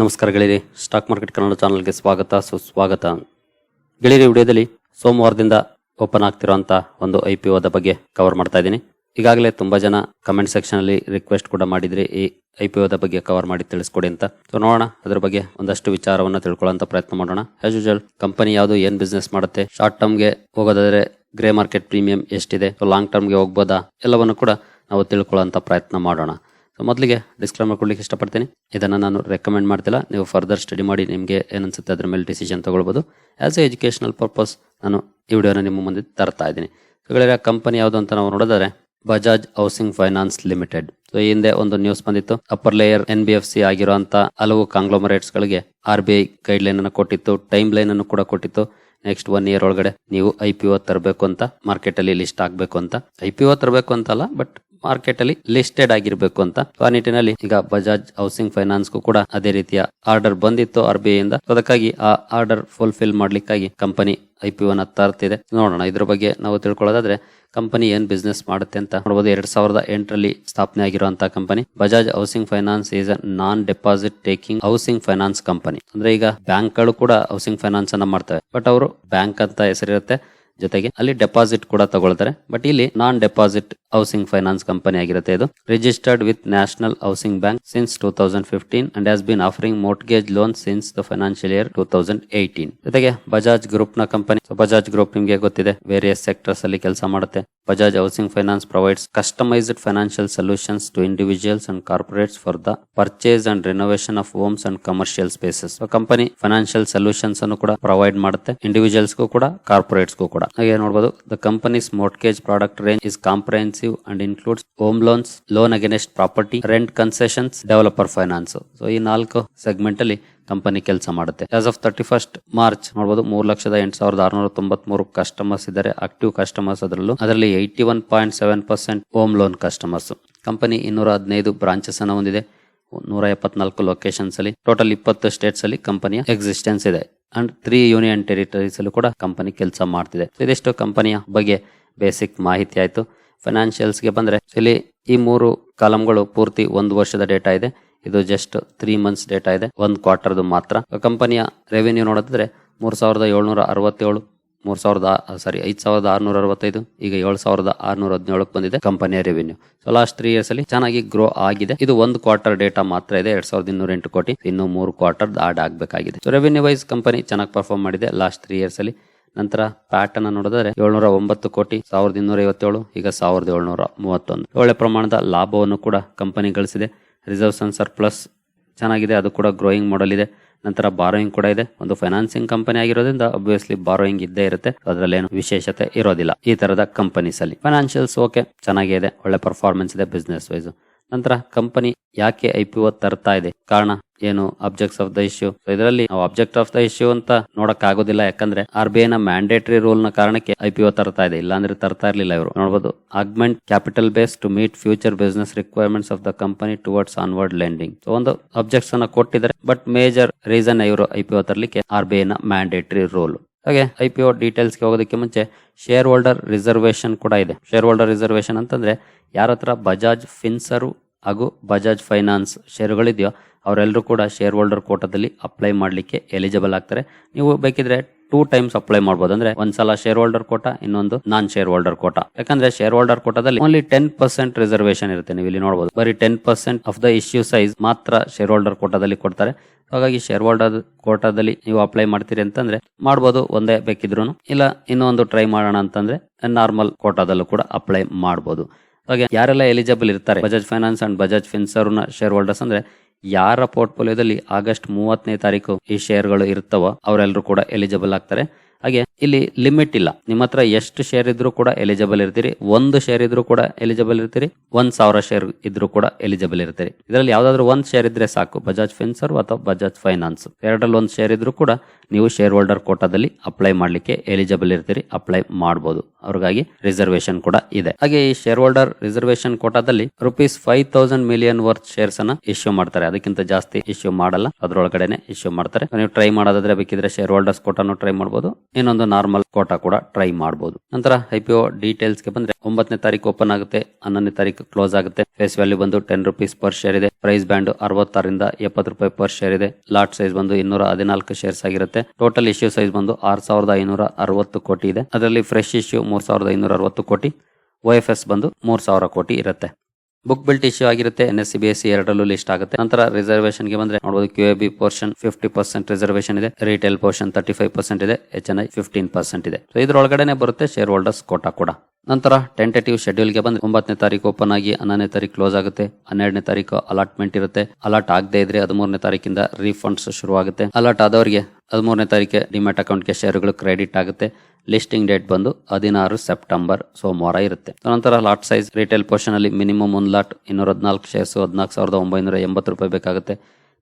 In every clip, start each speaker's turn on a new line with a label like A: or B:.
A: ನಮಸ್ಕಾರ stock market Kannada ಚಾನಲ್ಗೆ ಸ್ವಾಗತ. ಸುಸ್ವಾಗತ. ಗೆಳೆಯರಿ, ವಿಡಿಯೋದಲ್ಲಿ ಸೋಮವಾರದಿಂದ ಓಪನ್ ಆಗ್ತಿರುವಂತ ಒಂದು ಐ ಪಿ ಒದ ಬಗ್ಗೆ ಕವರ್ ಮಾಡ್ತಾ ಇದ್ದೀನಿ. ಈಗಾಗಲೇ ತುಂಬಾ ಜನ ಕಮೆಂಟ್ ಸೆಕ್ಷನ್ ಅಲ್ಲಿ ರಿಕ್ವೆಸ್ಟ್ ಕೂಡ ಮಾಡಿದ್ರಿ ಈ ಐ ಪಿ ಒದ ಬಗ್ಗೆ ಕವರ್ ಮಾಡಿ ತಿಳಿಸ್ಕೊಡಿ ಅಂತ. ಸೊ ನೋಡೋಣ. ಅದ್ರ ಬಗ್ಗೆ ಒಂದಷ್ಟು ವಿಚಾರವನ್ನ ತಿಳ್ಕೊಳ್ಳೋಂಥ ಪ್ರಯತ್ನ ಮಾಡೋಣ. ಆಸ್ ಯೂಶಲ್ ಕಂಪನಿ ಯಾವುದು, ಏನ್ ಬಿಸ್ನೆಸ್ ಮಾಡುತ್ತೆ ಶಾರ್ಟ್ ಟರ್ಮ್ಗೆ ಹೋಗೋದಾದ್ರೆ ಗ್ರೇ ಮಾರ್ಕೆಟ್ ಪ್ರೀಮಿಯಂ ಎಷ್ಟಿದೆ ಲಾಂಗ್ ಟರ್ಮ್ಗೆ ಹೋಗ್ಬೋದಾ, ಎಲ್ಲವನ್ನು ಕೂಡ ನಾವು ತಿಳ್ಕೊಳ್ಳೋಂಥ ಪ್ರಯತ್ನ ಮಾಡೋಣ. ಸೊ ಮೊದಲಿಗೆ ಡಿಸ್ಕ್ಲೈಮರ್ ಕೊಡ್ಲಿಕ್ಕೆ ಇಷ್ಟಪಡ್ತೀನಿ. ಇದನ್ನು ನಾನು ರೆಕಮೆಂಡ್ ಮಾಡ್ತಿಲ್ಲ. ನೀವು ಫರ್ದರ್ ಸ್ಟಡಿ ಮಾಡಿ ನಿಮಗೆ ಏನನ್ಸುತ್ತೆ ಅದ್ರ ಮೇಲೆ ಡಿಸಿಷನ್ ತೊಗೊಳ್ಬೋದು. ಆ್ಯಸ್ ಎ ಎಜುಕೇಷನಲ್ ಪರ್ಪಸ್ ನಾನು ಈ ವಿಡಿಯೋನ ನಿಮ್ಮ ಮುಂದೆ ತರ್ತಾ ಇದ್ದೀನಿ. ಗೆಳೆಯರ ಕಂಪನಿ ಯಾವುದು ಅಂತ ನಾವು ನೋಡಿದರೆ Bajaj housing finance limited so ಈ ಹಿಂದೆ ಒಂದು ನ್ಯೂಸ್ ಬಂದಿತ್ತು. Upper layer N B F C ಆಗಿರುವಂತ ಹಲವು ಕಾಂಗ್ಲೋಮರೇಟ್ಸ್ ಗಳಿಗೆ R B I guideline ಅನ್ನು ಕೊಟ್ಟಿತ್ತು ಟೈಮ್ ಲೈನ್ ಅನ್ನು ಕೂಡ ಕೊಟ್ಟಿತ್ತು. ನೆಕ್ಸ್ಟ್ ಒನ್ ಇಯರ್ ಒಳಗಡೆ ನೀವು ಐ ಪಿ ಒ ತರಬೇಕು ಅಂತ ಮಾರ್ಕೆಟ್ ಅಲ್ಲಿ ಲಿಸ್ಟ್ ಆಗಬೇಕು ಅಂತ. ಐ ಪಿ ಒ ತರಬೇಕು ಅಂತಲ್ಲ ಬಟ್ ಮಾರ್ಕೆಟ್ ಅಲ್ಲಿ ಲಿಸ್ಟೆಡ್ ಆಗಿರ್ಬೇಕು ಅಂತ. ಆ ನಿಟ್ಟಿನಲ್ಲಿ ಈಗ ಬಜಾಜ್ ಹೌಸಿಂಗ್ ಫೈನಾನ್ಸ್ಗೂ ಕೂಡ ಅದೇ ರೀತಿಯ ಆರ್ಡರ್ ಬಂದಿತ್ತು ಆರ್ ಬಿ ಐ ಇಂದ ಅದಕ್ಕಾಗಿ ಆ ಆರ್ಡರ್ ಫುಲ್ಫಿಲ್ ಮಾಡ್ಲಿಕ್ಕಾಗಿ ಕಂಪನಿ ಐ ಪಿ ಒನ್ ತರ್ತಿದೆ. ನೋಡೋಣ, ಇದ್ರ ಬಗ್ಗೆ ನಾವು ತಿಳ್ಕೊಳ್ಳೋದಾದ್ರೆ ಕಂಪನಿ ಏನ್ ಬಿಸ್ನೆಸ್ ಮಾಡುತ್ತೆ ಅಂತ ನೋಡಬಹುದು ಎರಡ್ ಸಾವಿರದ ಎಂಟರಲ್ಲಿ ಸ್ಥಾಪನೆ ಆಗಿರುವಂತಹ company. Bajaj housing finance is a non deposit taking housing finance company. ಅಂದ್ರೆ ಈಗ ಬ್ಯಾಂಕ್ಗಳು ಕೂಡ ಹೌಸಿಂಗ್ ಫೈನಾನ್ಸ್ ಅನ್ನ ಮಾಡ್ತವೆ. ಬಟ್ ಅವರು ಬ್ಯಾಂಕ್ ಅಂತ ಹೆಸರಿರುತ್ತೆ. ಜೊತೆಗೆ ಅಲ್ಲಿ ಡೆಪಾಸಿಟ್ ಕೂಡ ತಗೊಳ್ತಾರೆ. ಬಟ್ ಇಲ್ಲಿ non deposit housing finance company ಆಗಿರುತ್ತೆ ಇದು. Registered with national housing bank since two thousand fifteen and has been offering mortgage loan since the financial year two thousand eighteen ಜೊತೆಗೆ ಬಜಾಜ್ ಗ್ರೂಪ್ನ ಕಂಪನಿ ಬಜಾಜ್ ಗ್ರೂಪ್ ನಿಮಗೆ ಗೊತ್ತಿದೆ various sectors ಅಲ್ಲಿ ಕೆಲಸ ಮಾಡುತ್ತೆ. Bajaj housing finance provides customised financial solutions to individuals and corporates for the purchase and renovation of homes and commercial spaces company financial solutions ಅನ್ನು ಕೂಡ provide ಮಾಡುತ್ತೆ ಇಂಡಿವಿಜುವಲ್ಸ್ ಕೂಡ ಕಾರ್ಪೊರೇಟ್ಸ್ ಕೂಡ. ಹಾಗೆ ನೋಡಬಹುದು the company's mortgage product range is comprehensive and includes home loans, loan against property rent concessions developer finance so ಈ ನಾಲ್ಕು segment ಅಲ್ಲಿ ಕಂಪನಿ ಕೆಲಸ ಮಾಡುತ್ತೆ. As of thirty first March ನೋಡಬಹುದು ಮೂರು ಲಕ್ಷದ ಎಂಟು ಸಾವಿರದ ಆರುನೂರ ತೊಂಬತ್ ಮೂರು ಕಸ್ಟಮರ್ಸ್ ಇದ್ದಾರೆ. ಆಕ್ಟಿವ್ ಕಸ್ಟಮರ್ಸ್ ಅದರಲ್ಲೂ. ಅದರಲ್ಲಿ eighty one point seven percent home loan customers company ಇನ್ನೂರ ಹದಿನೈದು ಬ್ರಾಂಚಸ್ ಅನ್ನು ಹೊಂದಿದೆ. ನೂರ ಎಪ್ಪತ್ನಾಲ್ಕು ಲೊಕೇಶನ್ಸ್ ಅಲ್ಲಿ. ಟೋಟಲ್ ಇಪ್ಪತ್ತು ಸ್ಟೇಟ್ಸ್ ಅಲ್ಲಿ ಕಂಪನಿಯ ಎಕ್ಸಿಸ್ಟೆನ್ಸ್ ಇದೆ. ಅಂಡ್ ತ್ರೀ ಯೂನಿಯನ್ ಟೆರಿಟರೀಸ್ ಅಲ್ಲೂ ಕೂಡ ಕಂಪನಿ ಕೆಲಸ ಮಾಡ್ತಿದೆ. ಇದಿಷ್ಟು ಕಂಪನಿಯ ಬಗ್ಗೆ ಬೇಸಿಕ್ ಮಾಹಿತಿ ಆಯ್ತು. ಫೈನಾನ್ಷಿಯಲ್ಸ್ ಬಂದರೆ ಬಂದ್ರೆ ಇಲ್ಲಿ ಈ ಮೂರು ಕಾಲಮ್ಗಳು ಪೂರ್ತಿ ಒಂದು ವರ್ಷದ ಡೇಟಾ ಇದೆ. ಇದು ಜಸ್ಟ್ ತ್ರೀ ಮಂತ್ಸ್ ಡೇಟಾ ಇದೆ. ಒಂದು ಕ್ವಾರ್ಟರ್ದು ಮಾತ್ರ. ಕಂಪನಿಯ ರೆವೆನ್ಯೂ ನೋಡಿದ್ರೆ ಮೂರ್ ಸಾವಿರದ ಏಳ್ನೂರ ಅರವತ್ತೇಳು, ಮೂರು ಸಾವಿರದ ಸಾರಿ ಐದು ಸಾವಿರದ ಆರ್ನೂರ ಅರವತ್ತೈದು, ಈಗ ಏಳು ಸಾವಿರದ ಆರ್ನೂರ ಹದಿನೇಳಕ್ಕೆ ಬಂದಿದೆ ಕಂಪನಿಯ revenue so last three years ಅಲ್ಲಿ ಚೆನ್ನಾಗಿ ಗ್ರೋ ಆಗಿದೆ. ಇದು ಒಂದು ಕ್ವಾರ್ಟರ್ ಡೇಟಾ ಮಾತ್ರ ಇದೆ, ಎರಡ್ ಸಾವಿರದ ಇನ್ನೂರ ಎಂಟು ಕೋಟಿ. ಇನ್ನು ಮೂರು ಕ್ವಾರ್ಟರ್ ಆಡ್ ಆಗಬೇಕಾಗಿದೆ. ಸೊ ರೆವೆನ್ಯೂ ವೈಸ್ ಕಂಪನಿ ಚೆನ್ನಾಗಿ ಪರ್ಫಾರ್ಮ್ ಮಾಡಿದೆ ಲಾಸ್ಟ್ ತ್ರೀ ಇಯರ್ಸ್ ಅಲ್ಲಿ. ನಂತರ ಪ್ಯಾಟರ್ನ್ ನೋಡಿದ್ರೆ ಏಳ್ನೂರ ಒಂಬತ್ತು ಕೋಟಿ ಸಾವಿರದ ಇನ್ನೂರ ಐವತ್ತೇಳು, ಈಗ ಸಾವಿರದ ಏಳ್ನೂರ ಮೂವತ್ತೊಂದು. ಒಳ್ಳೆ ಪ್ರಮಾಣದ ಲಾಭವನ್ನು ಕೂಡ ಕಂಪನಿ ಗಳಿಸಿದೆ. ರಿಸರ್ವ್ಸ್ ಅಂಡ್ ಸರ್ಪ್ಲಸ್ ಚೆನ್ನಾಗಿದೆ, ಅದು ಕೂಡ ಗ್ರೋಯಿಂಗ್ ಮಾಡಲ್ ಇದೆ. ನಂತರ ಬಾರೋಯಿಂಗ್ ಕೂಡ ಇದೆ. ಒಂದು ಫೈನಾನ್ಸಿಂಗ್ ಕಂಪನಿ ಆಗಿರೋದ್ರಿಂದ ಅಬ್ವಿಯಸ್ಲಿ ಬಾರೋಯಿಂಗ್ ಇದ್ದೇ ಇರುತ್ತೆ. ಅದರಲ್ಲಿ ಏನು ವಿಶೇಷತೆ ಇರೋದಿಲ್ಲ. ಈ ತರದ ಕಂಪನೀಸ್ ಅಲ್ಲಿ ಫೈನಾನ್ಷಿಯಲ್ಸ್ ಓಕೆ ಚೆನ್ನಾಗಿದೆ ಒಳ್ಳೆ ಪರ್ಫಾರ್ಮೆನ್ಸ್ ಇದೆ ಬಿಸ್ನೆಸ್ ವೈಸ್ ನಂತರ ಕಂಪನಿ ಯಾಕೆ ಐ ಪಿ ಒ ತರ್ತಾ ಇದೆ? ಕಾರಣ ಏನು ಅಬ್ಜೆಕ್ಟ್ಸ್ ಆಫ್ ದ ಇಶ್ಯೂ ಇದರಲ್ಲಿ ನಾವು ಅಬ್ಜೆಕ್ಟ್ ಆಫ್ ದ ಇಶ್ಯೂ ಅಂತ ನೋಡಕ್ ಆಗೋದಿಲ್ಲ ಯಾಕಂದ್ರೆ ಆರ್ ಬಿ ಐ ನ ಮ್ಯಾಂಡೇಟರಿ ರೂಲ್ನ ಕಾರಣಕ್ಕೆ ಐ ತರ್ತಾ ಇದೆ. ಇಲ್ಲಾಂದ್ರೆ ತರ್ತಾ ಇರ್ಲಿಲ್ಲ ಇವರು. ನೋಡಬಹುದು augment capital base to meet future business requirements of the company towards onward lending ಒಂದು ಅಬ್ಜೆಕ್ಟ್ಸ್ ಅನ್ನ ಕೊಟ್ಟಿದ್ದಾರೆ ಬಟ್ ಮೇಜರ್ ರೀಸನ್ ಇವರು ಐ ಪಿ ತರಲಿಕ್ಕೆ ಆರ್ ಬಿ ಐ ನ ಮ್ಯಾಂಡೇಟರಿ ರೂಲ್ ಹಾಗೆ ಐ ಪಿ ಡೀಟೇಲ್ಸ್ಗೆ ಹೋಗೋದಕ್ಕೆ ಮುಂಚೆ ಶೇರ್ ಹೋಲ್ಡರ್ ರಿಸರ್ವೇಶನ್ ಕೂಡ ಇದೆ. ಶೇರ್ ಹೋಲ್ಡರ್ ರಿಸರ್ವೇಶನ್ ಅಂತಂದ್ರೆ ಯಾರ ಹತ್ರ ಬಜಾಜ್ ಫಿನ್ಸರು ಹಾಗೂ ಬಜಾಜ್ ಫೈನಾನ್ಸ್ ಷೇರುಗಳಿದೆಯೋ ಅವರೆಲ್ಲರೂ ಕೂಡ ಶೇರ್ ಹೋಲ್ಡರ್ ಕೋಟಾದಲ್ಲಿ ಅಪ್ಲೈ ಮಾಡಲಿಕ್ಕೆ ಎಲಿಜಿಬಲ್ ಆಗ್ತಾರೆ. ನೀವು ಬೇಕಿದ್ರೆ ಟೂ ಟೈಮ್ಸ್ ಅಪ್ಲೈ ಮಾಡಬಹುದು ಅಂದ್ರೆ ಒಂದ್ಸಲ ಶೇರ್ ಹೋಲ್ಡರ್ ಕೋಟ ಇನ್ನೊಂದು ನಾನ್ ಶೇರ್ ಹೋಲ್ಡರ್ ಕೋಟಾ ಯಾಕಂದ್ರೆ ಶೇರ್ ಹೋಲ್ಡರ್ ಕೋಟದಲ್ಲಿ ಓನ್ಲಿ ಟೆನ್ ಪರ್ಸೆಂಟ್ ರಿಸರ್ವೇಶನ್ ಇರುತ್ತೆ. ನೀವು ಇಲ್ಲಿ ನೋಡಬಹುದು ಬರೀ ten percent of the issue size ಮಾತ್ರ ಶೇರ್ ಹೋಲ್ಡರ್ ಕೋಟಾದಲ್ಲಿ ಕೊಡ್ತಾರೆ. ಹಾಗಾಗಿ ಶೇರ್ ಹೋಲ್ಡರ್ ಕೋಟಾದಲ್ಲಿ ನೀವು ಅಪ್ಲೈ ಮಾಡ್ತೀರಿ ಅಂತಂದ್ರೆ ಮಾಡಬಹುದು ಒಂದೇ ಬೇಕಿದ್ರು ಇಲ್ಲ, ಇನ್ನೊಂದು ಟ್ರೈ ಮಾಡೋಣ ಅಂತಂದ್ರೆ ನಾರ್ಮಲ್ ಕೋಟಾದಲ್ಲೂ ಕೂಡ ಅಪ್ಲೈ ಮಾಡಬಹುದು ಹಾಗೆ ಯಾರೆಲ್ಲ ಎಲಿಜಿಬಲ್ ಇರ್ತಾರೆ ಬಜಾಜ್ ಫೈನಾನ್ಸ್ ಅಂಡ್ ಬಜಾಜ್ ಫಿನ್ಸರ್ನ ಶೇರ್ ಹೋಲ್ಡರ್ಸ್ ಅಂದ್ರೆ ಯಾರ ಪೋರ್ಟ್ಫೋಲಿಯೋದಲ್ಲಿ ಆಗಸ್ಟ್ ಮೂವತ್ತನೇ ತಾರೀಕು ಈ ಶೇರ್ಗಳು ಇರ್ತವೋ ಅವರೆಲ್ಲರೂ ಕೂಡ ಎಲಿಜಿಬಲ್ ಆಗ್ತಾರೆ. ಹಾಗೆ ಇಲ್ಲಿ ಲಿಮಿಟ್ ಇಲ್ಲ. ನಿಮ್ಮ ಹತ್ರ ಎಷ್ಟು ಶೇರ್ ಇದ್ರು ಕೂಡ ಎಲಿಜಿಬಲ್ ಇರ್ತೀರಿ. ಒಂದು ಶೇರ್ ಇದ್ರು ಕೂಡ ಎಲಿಜಿಬಲ್ ಇರ್ತೀರಿ. ಒಂದ್ ಸಾವಿರ ಶೇರ್ ಇದ್ರು ಕೂಡ ಎಲಿಜಿಬಲ್ ಇರ್ತೀರಿ. ಇದರಲ್ಲಿ ಯಾವ್ದಾದ್ರು ಒಂದ್ ಶೇರ್ ಇದ್ರೆ ಸಾಕು. ಬಜಾಜ್ ಫಿನ್ಸರ್ ಅಥವಾ ಬಜಾಜ್ ಫೈನಾನ್ಸ್ ಎರಡರಲ್ಲಿ ಒಂದ್ ಶೇರ್ ಇದ್ರು ಕೂಡ ನೀವು ಶೇರ್ ಹೋಲ್ಡರ್ ಕೋಟಾದಲ್ಲಿ ಅಪ್ಲೈ ಮಾಡ್ಲಿಕ್ಕೆ ಎಲಿಜಿಬಲ್ ಇರ್ತೀರಿ. ಅಪ್ಲೈ ಮಾಡಬಹುದು ಅವ್ರಿಗಾಗಿ ರಿಸರ್ವೇಶನ್ ಕೂಡ ಇದೆ. ಹಾಗೆ ಈ ಶೇರ್ ಹೋಲ್ಡರ್ ರಿಸರ್ವೇಶನ್ ಕೋಟಾದಲ್ಲಿ rupees five thousand million worth shares ಅನ್ನ ಇಶ್ಯೂ ಮಾಡ್ತಾರೆ. ಅದಕ್ಕಿಂತ ಜಾಸ್ತಿ ಇಶ್ಯೂ ಮಾಡಲ್ಲ. ಅದ್ರೊಳಗಡೆ ಇಶ್ಯೂ ಮಾಡ್ತಾರೆ. ನೀವು ಟ್ರೈ ಮಾಡೋದಾದ್ರೆ ಬೇಕಿದ್ರೆ ಶೇರ್ ಹೋಲ್ಡರ್ಸ್ ಕೋಟಾನು ಟ್ರೈ ಮಾಡಬಹುದು ಇನ್ನೊಂದು ನಾರ್ಮಲ್ ಕೋಟಾ ಕೂಡ ಟ್ರೈ ಮಾಡಬಹುದು ನಂತರ ಐ ಡೀಟೇಲ್ಸ್ಗೆ ಬಂದ್ರೆ ಒಂಬತ್ತನೇ ತಾರೀಕು ಓಪನ್ ಆಗುತ್ತೆ, ಹನ್ನೊಂದನೇ ತಾರೀಕು ಕ್ಲೋಸ್ ಆಗುತ್ತೆ. ಫೇಸ್ ವ್ಯಾಲ್ಯೂ ಬಂದು ಟೆನ್ ರುಪೀಸ್ ಪರ್ ಶೇರ್ ಇದೆ. ಪ್ರೈಸ್ ಬ್ಯಾಂಡ್ ಅರವತ್ತಾರರಿಂದ ಎಪ್ಪತ್ತು ರೂಪಾಯಿ ಪರ್ ಶೇರ್ ಇದೆ. ಲಾಟ್ ಸೈಜ್ ಬಂದು ಇನ್ನೂರ ಹದಿನಾಲ್ಕು ಶೇರ್ಸ್ ಆಗಿರುತ್ತೆ. ಟೋಟಲ್ ಇಶ್ಯೂ ಸೈಜ್ ಬಂದು ಆರ್ ಸಾವಿರದ ಐನೂರ ಅರವತ್ತು ಕೋಟಿ ಇದೆ. ಅದರಲ್ಲಿ ಫ್ರೆಶ್ ಇಶ್ಯೂ ಮೂರ್ ಸಾವಿರದ ಐನೂರ ಅರವತ್ತು ಕೋಟಿ. ಒ ಬಂದು ಮೂರ್ ಸಾವಿರ ಕೋಟಿ ಇರುತ್ತೆ. ಬುಕ್ ಬಿಲ್ಟ್ ಇಶ್ಯೂ ಆಗಿರುತ್ತೆ N S E B S E ಎರಡರಲ್ಲೂ ಲಿಸ್ಟ್ ಆಗುತ್ತೆ. ನಂತರ ರಿಸರ್ವೇಷನ್ಗೆ ಬಂದ್ರೆ ನೋಡಬಹುದು Q B portion fifty percent reservation ಇದೆ retail portion thirty five percent ಇದೆ H N I fifteen percent ಇದೆ. ಸೊ ಇದ್ರೊಳಗಡೆ ಬರುತ್ತೆ ಶೇರ್ ಹೋಲ್ಡರ್ಸ್ ಕೋಟಾ ಕೂಡ. ನಂತರ ಟೆಂಟೇಟಿವ್ ಶೆಡ್ಯೂಲ್ಗೆ ಬಂದ್ರೆ ಒಂಬತ್ತನೇ ತಾರೀಕು ಓಪನ್ ಆಗಿ ಹನ್ನೊಂದನೇ ತಾರೀಕು ಕ್ಲೋಸ್ ಆಗುತ್ತೆ, ಹನ್ನೆರಡನೇ ತಾರೀಕು ಅಲಾಟ್ಮೆಂಟ್ ಇರುತ್ತೆ. ಅಲಾಟ್ ಆಗದೆ ಇದ್ರೆ ಹದಿಮೂರನೇ ತಾರೀಕಿಂದ ರೀಫಂಡ್ಸ್ ಶುರು ಆಗುತ್ತೆ ಅಲಾಟ್ ಆದವರಿಗೆ ಹದಿಮೂರನೇ ತಾರೀಕೆ ಡಿಮ್ಯಾಟ್ ಅಕೌಂಟ್ಗೆ ಶೇರುಗಳು ಕ್ರೆಡಿಟ್ ಆಗುತ್ತೆ. ಲಿಸ್ಟಿಂಗ್ ಡೇಟ್ ಬಂದು ಹದಿನಾರು ಸೆಪ್ಟೆಂಬರ್ ಸೋಮವಾರ ಇರುತ್ತೆ. ನಂತರ ಲಾಟ್ ಸೈಜ್ ರಿಟೇಲ್ ಪೋರ್ಷನ್ ಅಲ್ಲಿ ಮಿನಿಮಮ್ ಒಂದು ಲಾಟ್ ಇನ್ನೂರ ಹದಿನಾಲ್ಕು ಶೇರ್ಸ್ ಹದಿನಾಲ್ಕು ಸಾವಿರದ ಒಂಬೈನೂರ ಎಂಬತ್ತು ರೂಪಾಯಿ ಬೇಕಾಗುತ್ತೆ.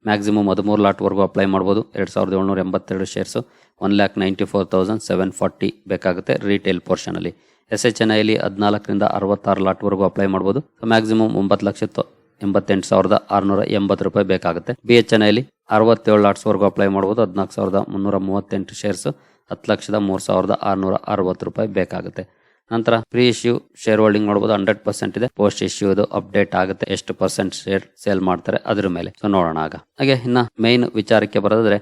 A: ಮ್ಯಾಕ್ಸಿಮಮ್ ಹದಿಮೂರು ಲಾಟ್ವರೆಗೂ ಅಪ್ಲೈ ಮಾಡ್ಬೋದು. ಎರಡು ಸಾವಿರದ ಏಳ್ನೂರ ಎಂಬತ್ತೆರಡು shares one lakh ninety four thousand seven forty ಬೇಕಾಗುತ್ತೆ ರಿಟೇಲ್ ಪೋರ್ಷನ್ ಅಲ್ಲಿ. ಎಸ್ ಎಚ್ ಎನ್ ಐಲಿ ಹದಿನಾಲ್ಕರಿಂದ ಅರವತ್ತಾರು ಲಾಟ್ವರೆಗೂ ಅಪ್ಲೈ ಮಾಡ್ಬೋದು. ಮ್ಯಾಕ್ಸಿಮಮ್ ಒಂಬತ್ತು ಲಕ್ಷ ಎಂಬತ್ತೆಂಟು ಸಾವಿರದ ಆರುನೂರ ಎಂಬತ್ತು ರೂಪಾಯಿ ಬೇಕಾಗುತ್ತೆ. ಬಿ ಎಚ್ ಎನ್ ಐಲಿ ಅರವತ್ತೇಳು ಲಾಟ್ಸ್ವರೆಗೂ ಅಪ್ಲೈ ಮಾಡ್ಬೋದು. ಹದಿನಾಲ್ಕು ಸಾವಿರದ ಮುನ್ನೂರ ಮೂವತ್ತೆಂಟು ಶೇರ್ಸ್ ಹತ್ತು ಲಕ್ಷದ ಮೂರು ಸಾವಿರದ ಆರುನೂರ ಅರವತ್ತು ರೂಪಾಯಿ ಬೇಕಾಗುತ್ತೆ. ನಂತರ ಪ್ರೀ ಇಶ್ಯೂ ಶೇರ್ ಹೋಲ್ಡಿಂಗ್ ನೋಡಬಹುದು ಹಂಡ್ರೆಡ್ ಪರ್ಸೆಂಟ್ ಇದೆ. ಪೋಸ್ಟ್ ಇಶ್ಯೂ ಅಪ್ಡೇಟ್ ಆಗುತ್ತೆ. ಎಷ್ಟು ಪರ್ಸೆಂಟ್ ಶೇರ್ ಸೇಲ್ ಮಾಡ್ತಾರೆ ಅದ್ರ ಮೇಲೆ. ಸೊ ನೋಡೋಣ ಆಗ. ಹಾಗೆ ಇನ್ನ ಮೇನ್ ವಿಚಾರಕ್ಕೆ ಬರೋದಾದ್ರೆ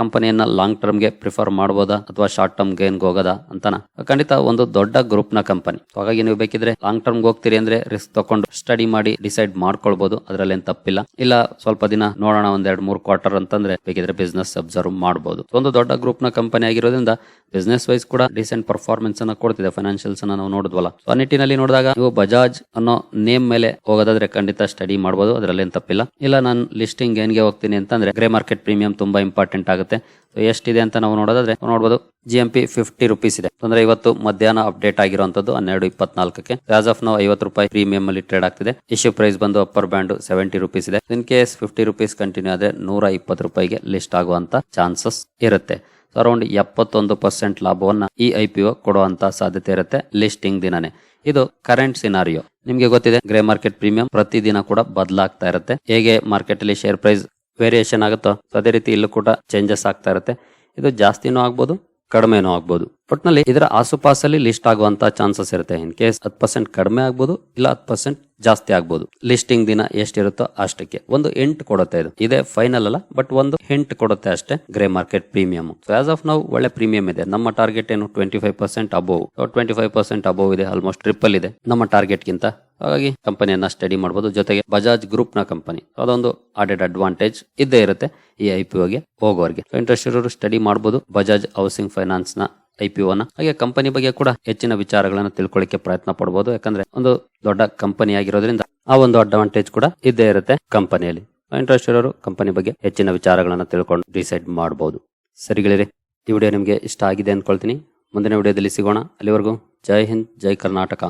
A: ಕಂಪನಿಯನ್ನ ಲಾಂಗ್ ಟರ್ಮ್ಗೆ ಪ್ರಿಫರ್ ಮಾಡ್ಬೋದಾ ಅಥವಾ ಶಾರ್ಟ್ ಟರ್ಮ್ ಗೇನ್ಗೆ ಹೋಗೋದಾ ಅಂತಾನ? ಖಂಡಿತ ಒಂದು ದೊಡ್ಡ ಗ್ರೂಪ್ನ ಕಂಪನಿ ಹಾಗಾಗಿ ನೀವು ಬೇಕಿದ್ರೆ ಲಾಂಗ್ ಟರ್ಮ್ ಹೋಗ್ತೀರಿ ಅಂದ್ರೆ ರಿಸ್ಕ್ ತಕೊಂಡು ಸ್ಟಡಿ ಮಾಡಿ ಡಿಸೈಡ್ ಮಾಡ್ಕೊಳ್ಬಹುದು ಅದ್ರಲ್ಲಿ ಏನ್ ತಪ್ಪಿಲ್ಲ. ಇಲ್ಲ, ಸ್ವಲ್ಪ ದಿನ ನೋಡೋಣ ಒಂದ್ ಎರಡ್ ಮೂರ್ ಕ್ವಾರ್ಟರ್ ಅಂತಂದ್ರೆ ಬೇಕಿದ್ರೆ ಬಿಸ್ನೆಸ್ ಅಬ್ಸರ್ವ್ ಮಾಡಬಹುದು ಒಂದು ದೊಡ್ಡ ಗ್ರೂಪ್ನ ಕಂಪನಿ ಆಗಿರೋದ್ರಿಂದ ಬಿಸ್ನೆಸ್ ವೈಸ್ ಕೂಡ ಡಿಸೆಂಟ್ ಪರ್ಫಾರ್ಮೆನ್ಸ್ ಅನ್ನ ಕೊಡ್ತಿದೆ. ಫೈನಾನ್ಷಿಯಲ್ಸ್ ಅನ್ನ ನಾವು ನೋಡಿದ್ವಲ್ಲ. ಆ ನಿಟ್ಟಿನಲ್ಲಿ ನೋಡಿದಾಗ ನೀವು ಬಜಾಜ್ ಅನ್ನೋ ನೇಮ್ ಮೇಲೆ ಹೋಗೋದಾದ್ರೆ ಖಂಡಿತ ಸ್ಟಡಿ ಮಾಡಬಹುದು ಅದರಲ್ಲಿ ಏನ್ ತಪ್ಪಿಲ್ಲ. ಇಲ್ಲ, ನಾನು ಲಿಸ್ಟಿಂಗ್ ಏನ್ಗೆ ಹೋಗ್ತೀನಿ ಅಂತಂದ್ರೆ ಗ್ರೇ ಮಾರ್ಕೆಟ್ ಪ್ರೀಮಿಯಂ ತುಂಬಾ ಇಂಪಾರ್ಟೆಂಟ್ ಆಗುತ್ತೆ. ಸೊ ಎಷ್ಟಿದೆ ಅಂತ ನಾವು ನೋಡೋದಾದ್ರೆ ನೋಡಬಹುದು G M P fifty rupees ಇದೆ. ಅಂದ್ರೆ ಇವತ್ತು ಮಧ್ಯಾಹ್ನ ಅಪ್ಡೇಟ್ ಆಗಿರುವಂತದ್ದು ಹನ್ನೆರಡು ಇಪ್ಪತ್ನಾಲ್ಕಕ್ಕೆ. ಆಸ್ ಆಫ್ ನಾವು ಐವತ್ತು ರೂಪಾಯಿ ಪ್ರೀಮಿಯಂ ಅಲ್ಲಿ ಟ್ರೇಡ್ ಆಗ್ತಿದೆ. ಇಶ್ಯೂ ಪ್ರೈಸ್ ಬಂದು ಅಪ್ಪರ್ ಬ್ಯಾಂಡ್ ಸೆವೆಂಟಿ ರುಪೀಸ್ ಇದೆ. In case fifty rupees continue ಆದ್ರೆ ನೂರ ಇಪ್ಪತ್ತು ರೂಪಾಯಿಗೆ ಲಿಸ್ಟ್ ಆಗುವಂತ ಚಾನ್ಸಸ್ ಇರುತ್ತೆ. ಅರೌಂಡ್ ಎಪ್ಪತ್ತೊಂದು ಪರ್ಸೆಂಟ್ ಲಾಭವನ್ನ ಈ ಐ ಪಿ ಒ ಕೊಡುವಂತ ಸಾಧ್ಯತೆ ಇರುತ್ತೆ ಲಿಸ್ಟಿಂಗ್ ದಿನನೇ. ಇದು ಕರೆಂಟ್ ಸಿನಾರಿಯೋ ನಿಮ್ಗೆ ಗೊತ್ತಿದೆ ಗ್ರೇ ಮಾರ್ಕೆಟ್ ಪ್ರೀಮಿಯಂ ಪ್ರತಿದಿನ ಕೂಡ ಬದಲಾಗ್ತಾ ಇರುತ್ತೆ. ಹೇಗೆ ಮಾರ್ಕೆಟ್ ಅಲ್ಲಿ ಶೇರ್ ಪ್ರೈಸ್ ವೇರಿಯೇಷನ್ ಆಗುತ್ತೋ ಅದೇ ರೀತಿ ಇಲ್ಲೂ ಕೂಡ ಚೇಂಜಸ್ ಆಗ್ತಾ ಇರುತ್ತೆ. ಇದು ಜಾಸ್ತಿನೂ ಆಗ್ಬೋದು, ಕಡಿಮೆನೂ ಆಗ್ಬೋದು. ಒಟ್ನಲ್ಲಿ ಇದರ ಆಸುಪಾಸಲ್ಲಿ ಲಿಸ್ಟ್ ಆಗುವಂತ ಚಾನ್ಸಸ್ ಇರುತ್ತೆ. ಇನ್ ಕೇಸ್ ಹತ್ತು ಪರ್ಸೆಂಟ್ ಕಡಿಮೆ ಆಗ್ಬೋದು, ಇಲ್ಲ ಹತ್ತು ಪರ್ಸೆಂಟ್ ಜಾಸ್ತಿ ಆಗ್ಬೋದು. ಲಿಸ್ಟಿಂಗ್ ದಿನ ಎಷ್ಟಿರುತ್ತೋ ಅಷ್ಟಕ್ಕೆ. ಒಂದು ಎಂಟ್ ಕೊಡುತ್ತೆ ಇದು. ಇದೇ ಫೈನಲ್ ಅಲ್ಲ ಬಟ್ ಒಂದು ಹೆಂಟ್ ಕೊಡುತ್ತೆ ಅಷ್ಟೇ grey market premium so as of ನಾವು ಒಳ್ಳೆ ಪ್ರೀಮಿಯಂ ಇದೆ. ನಮ್ಮ ಟಾರ್ಗೆಟ್ ಏನು twenty five percent above twenty five percent above ಇದೆ ಆಲ್ಮೋಸ್ಟ್ ಟ್ರಿಪಲ್ ಇದೆ. ನಮ್ಮ ಟಾರ್ಗೆಟ್ ಗಿಂತ ಹಾಗಾಗಿ ಕಂಪನಿಯನ್ನ ಸ್ಟಡಿ ಮಾಡಬಹುದು ಜೊತೆಗೆ ಬಜಾಜ್ ಗ್ರೂಪ್ನ ಕಂಪನಿ. ಅದೊಂದು ಆಡೆಡ್ ಅಡ್ವಾಂಟೇಜ್ ಇದ್ದೇ ಇರುತ್ತೆ ಈ ಐ ಪಿ ಓಗೆ ಹೋಗೋರಿಗೆ. ಇಂಟ್ರೆಸ್ಟ್ ಇರೋರು ಸ್ಟಡಿ ಮಾಡಬಹುದು ಬಜಾಜ್ ಹೌಸಿಂಗ್ ಫೈನಾನ್ಸ್ನ ಐ ಪಿ ಓನ ಹಾಗೆ ಕಂಪನಿ ಬಗ್ಗೆ ಕೂಡ ಹೆಚ್ಚಿನ ವಿಚಾರಗಳನ್ನ ತಿಳ್ಕೊಳ್ಳಿಕ್ಕೆ ಪ್ರಯತ್ನ ಪಡಬಹುದು ಯಾಕಂದ್ರೆ ಒಂದು ದೊಡ್ಡ ಕಂಪನಿ ಆಗಿರೋದ್ರಿಂದ ಆ ಒಂದು ಅಡ್ವಾಂಟೇಜ್ ಕೂಡ ಇದ್ದೇ ಇರುತ್ತೆ ಕಂಪನಿಯಲ್ಲಿ. ಇಂಟ್ರೆಸ್ಟ್ ಇರೋರು ಕಂಪನಿ ಬಗ್ಗೆ ಹೆಚ್ಚಿನ ವಿಚಾರಗಳನ್ನ ತಿಳ್ಕೊಂಡು ಡಿಸೈಡ್ ಮಾಡಬಹುದು ಸರಿಗಳಿರಿ ಈ ವಿಡಿಯೋ ನಿಮಗೆ ಇಷ್ಟ ಆಗಿದೆ ಅಂದ್ಕೊಳ್ತೀನಿ ಮುಂದಿನ ವಿಡಿಯೋದಲ್ಲಿ ಸಿಗೋಣ. ಅಲ್ಲಿವರೆಗೂ ಜೈ ಹಿಂದ್, ಜೈ ಕರ್ನಾಟಕ.